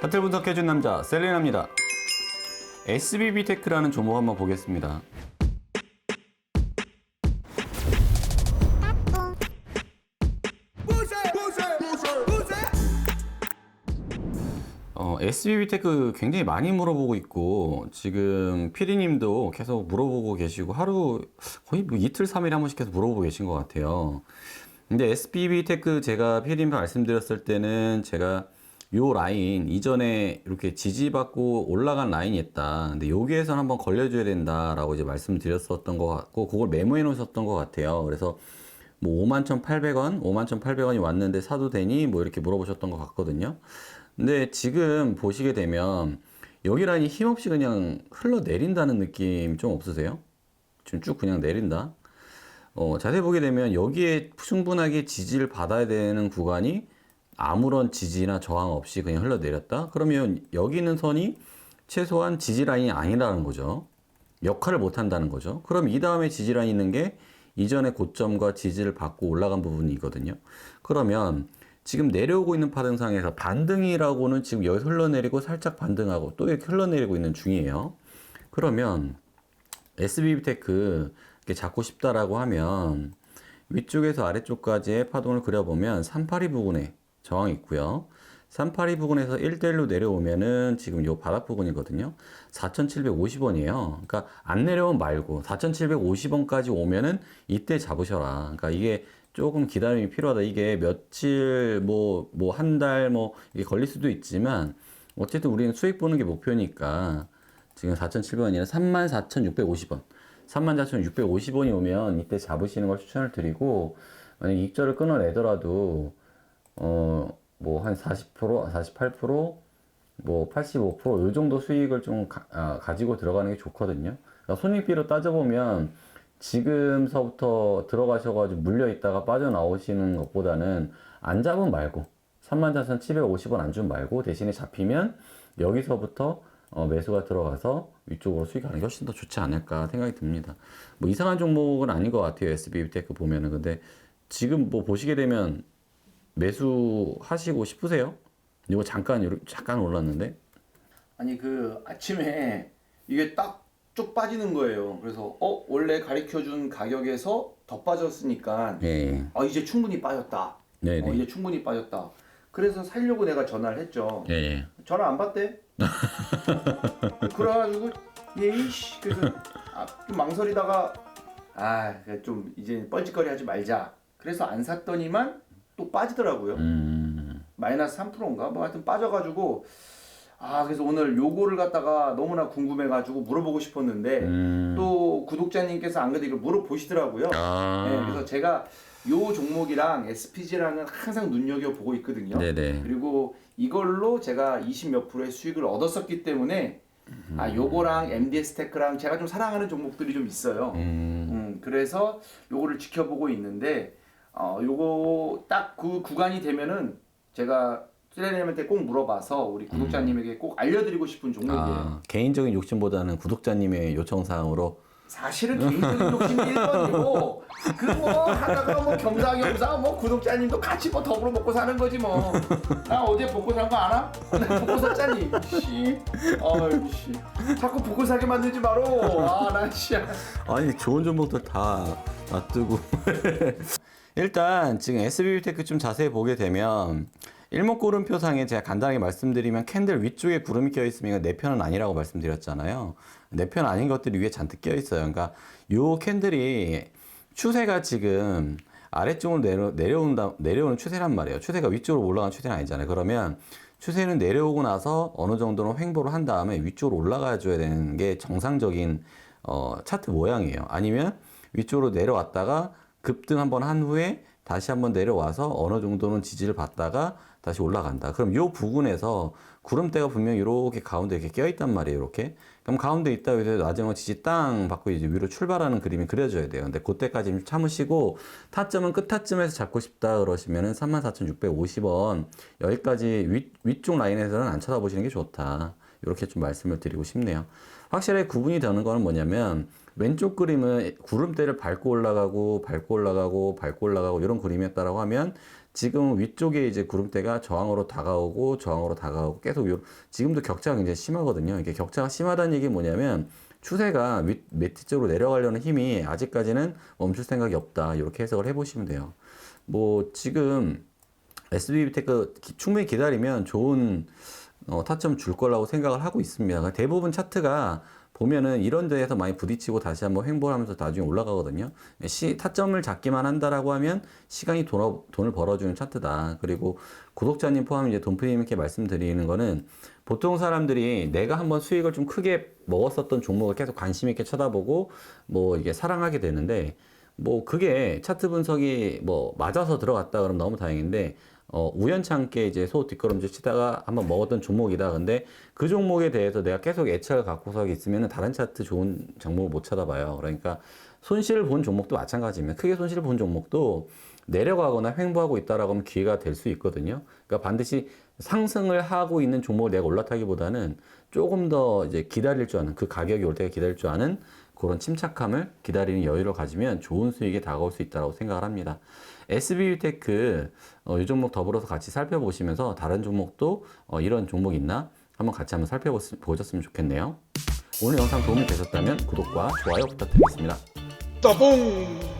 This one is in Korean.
타틀 분석해준 남자 셀리나입니다. SBB 테크라는 종목 한번 보겠습니다. 어, SBB 테크 굉장히 많이 물어보고 있고 지금 피디님도 계속 물어보고 계시고 하루 거의 뭐 이틀 삼일에 한 번씩 계속 물어보고 계신 것 같아요. 근데 SBB 테크 제가 피디님 말씀드렸을 때는 제가 요 라인 이전에 이렇게 지지받고 올라간 라인이 있다. 근데 여기에선 한번 걸려줘야 된다라고 이제 말씀드렸었던 것 같고 그걸 메모해 놓으셨던 것 같아요. 그래서 뭐 51,800원, 51,800원이 왔는데 사도 되니? 뭐 이렇게 물어보셨던 것 같거든요. 근데 지금 보시게 되면 여기 라인이 힘없이 그냥 흘러 내린다는 느낌 좀 없으세요? 지금 쭉 그냥 내린다. 어, 자세히 보게 되면 여기에 충분하게 지지를 받아야 되는 구간이 아무런 지지나 저항 없이 그냥 흘러내렸다? 그러면 여기 있는 선이 최소한 지지 라인이 아니라는 거죠. 역할을 못 한다는 거죠. 그럼 이 다음에 지지 라인 있는 게 이전의 고점과 지지를 받고 올라간 부분이거든요. 그러면 지금 내려오고 있는 파동상에서 반등이라고는 지금 여기 흘러내리고 살짝 반등하고 또 이렇게 흘러내리고 있는 중이에요. 그러면 SBB 테크 이렇게 잡고 싶다라고 하면 위쪽에서 아래쪽까지의 파동을 그려보면 382 부근에 저항이 있고요. 382 부근에서 1대1로 내려오면은 지금 요 바닥 부분이거든요. 4,750원이에요. 그러니까 안 내려오면 말고 4,750원까지 오면은 이때 잡으셔라. 그러니까 이게 조금 기다림이 필요하다. 이게 며칠 뭐 뭐 한 달뭐 이게 걸릴 수도 있지만 어쨌든 우리는 수익 보는 게 목표니까 지금 4,700원이 아니라 34,650원. 34,650원이 오면 이때 잡으시는 걸 추천을 드리고 만약 익절을 끊어내더라도 어 뭐 한 40%, 48%, 뭐 85%요 정도 수익을 좀 가, 지고 들어가는 게 좋거든요. 그러니까 손익비로 따져보면 지금서부터 들어가셔가지고 물려 있다가 빠져나오시는 것보다는 안 잡은 말고 34,750원 안 준 말고 대신에 잡히면 여기서부터 어, 매수가 들어가서 위쪽으로 수익하는 게 훨씬 더 좋지 않을까 생각이 듭니다. 뭐 이상한 종목은 아닌 것 같아요. SBB 테크 보면은. 근데 지금 뭐 보시게 되면 매수하시고 싶으세요? 이거 잠깐, 잠깐 올랐는데. 아니 그 아침에 이게 딱 쭉 빠지는 거예요. 그래서 어 원래 가르쳐 준 가격에서 더 빠졌으니까 예. 아 이제 충분히 빠졌다. 네네. 어, 이제 충분히 빠졌다. 그래서 살려고 내가 전화를 했죠. 예, 예. 전화 안 받대. 그래가지고 예이씨 그래서 아, 좀 망설이다가 아좀 이제 뻘짓거리 하지 말자. 그래서 안 샀더니만 또 빠지더라고요. 음, 마이너스 3%인가 뭐 하여튼 빠져가지고 아 그래서 오늘 요거를 갖다가 너무나 궁금해가지고 물어보고 싶었는데 음. 또 구독자님께서 안 그래도 이걸 물어보시더라고요. 아. 네, 그래서 제가 요 종목이랑 SPG랑은 항상 눈여겨 보고 있거든요. 네네. 그리고 이걸로 제가 20 몇 프로의 수익을 얻었었기 때문에 아 요거랑 MDS 테크랑 제가 좀 사랑하는 종목들이 좀 있어요. 음, 음, 그래서 요거를 지켜보고 있는데 어 요거 딱 그 구간이 되면은 제가 슬레님한테 꼭 물어봐서 우리 구독자님에게 꼭 알려드리고 싶은 종목이에요. 아, 개인적인 욕심보다는 구독자님의 요청 사항으로 사실은 개인적인 욕심이 1번이고 그 뭐 하다가 뭐 겸사겸사 뭐 구독자님도 같이 뭐 더불어 먹고 사는 거지 뭐. 나 어제 복고 산 거 알아? 나 복고 샀잖니. 씨. 어이 씨. 자꾸 복고 사게 만들지 마로. 아, 나 씨. 아니 좋은 종목들 다 놔두고 일단 지금 SBB 테크 좀 자세히 보게 되면 일목구름표상에 제가 간단하게 말씀드리면 캔들 위쪽에 구름이 껴 있으면 내 편은 아니라고 말씀드렸잖아요. 내 편 아닌 것들이 위에 잔뜩 껴 있어요. 그러니까 요 캔들이 추세가 지금 아래쪽으로 내려, 내려온다, 내려오는 추세란 말이에요. 추세가 위쪽으로 올라간 추세는 아니잖아요. 그러면 추세는 내려오고 나서 어느 정도는 횡보를 한 다음에 위쪽으로 올라가 줘야 되는 게 정상적인 어, 차트 모양이에요. 아니면 위쪽으로 내려왔다가 급등 한번 한 후에 다시 한번 내려와서 어느 정도는 지지를 받다가 다시 올라간다. 그럼 요 부분에서 구름대가 분명 이렇게 가운데 이렇게 껴있단 말이에요. 이렇게. 그럼 가운데 있다 해서 나중에 지지 땅 받고 이제 위로 출발하는 그림이 그려져야 돼요. 근데 그때까지 좀 참으시고 타점은 끝 타점에서 잡고 싶다 그러시면은 34,650원 여기까지 위, 위쪽 라인에서는 안 쳐다보시는 게 좋다. 이렇게 좀 말씀을 드리고 싶네요. 확실하게 구분이 되는 거는 뭐냐면 왼쪽 그림은 구름대를 밟고 올라가고 밟고 올라가고 밟고 올라가고 이런 그림이었다라고 하면 지금 위쪽에 이제 구름대가 저항으로 다가오고 저항으로 다가오고 계속 요 지금도 격차가 굉장히 심하거든요. 이게 격차가 심하다는 얘기 뭐냐면 추세가 윗 매트 쪽으로 내려가려는 힘이 아직까지는 멈출 생각이 없다. 이렇게 해석을 해보시면 돼요. 뭐 지금 SB 테크 기- 충분히 기다리면 좋은 어, 타점 줄 거라고 생각을 하고 있습니다. 대부분 차트가 보면은 이런 데에서 많이 부딪히고 다시 한번 횡보하면서 나중에 올라가거든요. 시, 타점을 잡기만 한다라고 하면 시간이 돈, 돈을 벌어주는 차트다. 그리고 구독자님 포함 이제 돈프리님께 말씀드리는 거는 보통 사람들이 내가 한번 수익을 좀 크게 먹었었던 종목을 계속 관심 있게 쳐다보고 뭐 이게 사랑하게 되는데 뭐 그게 차트 분석이 뭐 맞아서 들어갔다 그러면 너무 다행인데 어 우연찮게 이제 소 뒷걸음질 치다가 한번 먹었던 종목이다. 근데 그 종목에 대해서 내가 계속 애착을 갖고서 있으면은 다른 차트 좋은 종목을 못 찾아봐요. 그러니까 손실을 본 종목도 마찬가지입니다 크게 손실을 본 종목도 내려가거나 횡보하고 있다라고 하면 기회가 될 수 있거든요. 그러니까 반드시 상승을 하고 있는 종목을 내가 올라타기보다는 조금 더 이제 기다릴 줄 아는 그 가격이 올 때가 기다릴 줄 아는 그런 침착함을 기다리는 여유를 가지면 좋은 수익이 다가올 수 있다고 생각을 합니다. SBU테크 어, 이 종목 더불어서 같이 살펴보시면서 다른 종목도 어, 이런 종목 있나 한번 같이 한번 살펴보셨으면 좋겠네요. 오늘 영상 도움이 되셨다면 구독과 좋아요 부탁드리겠습니다. 따봉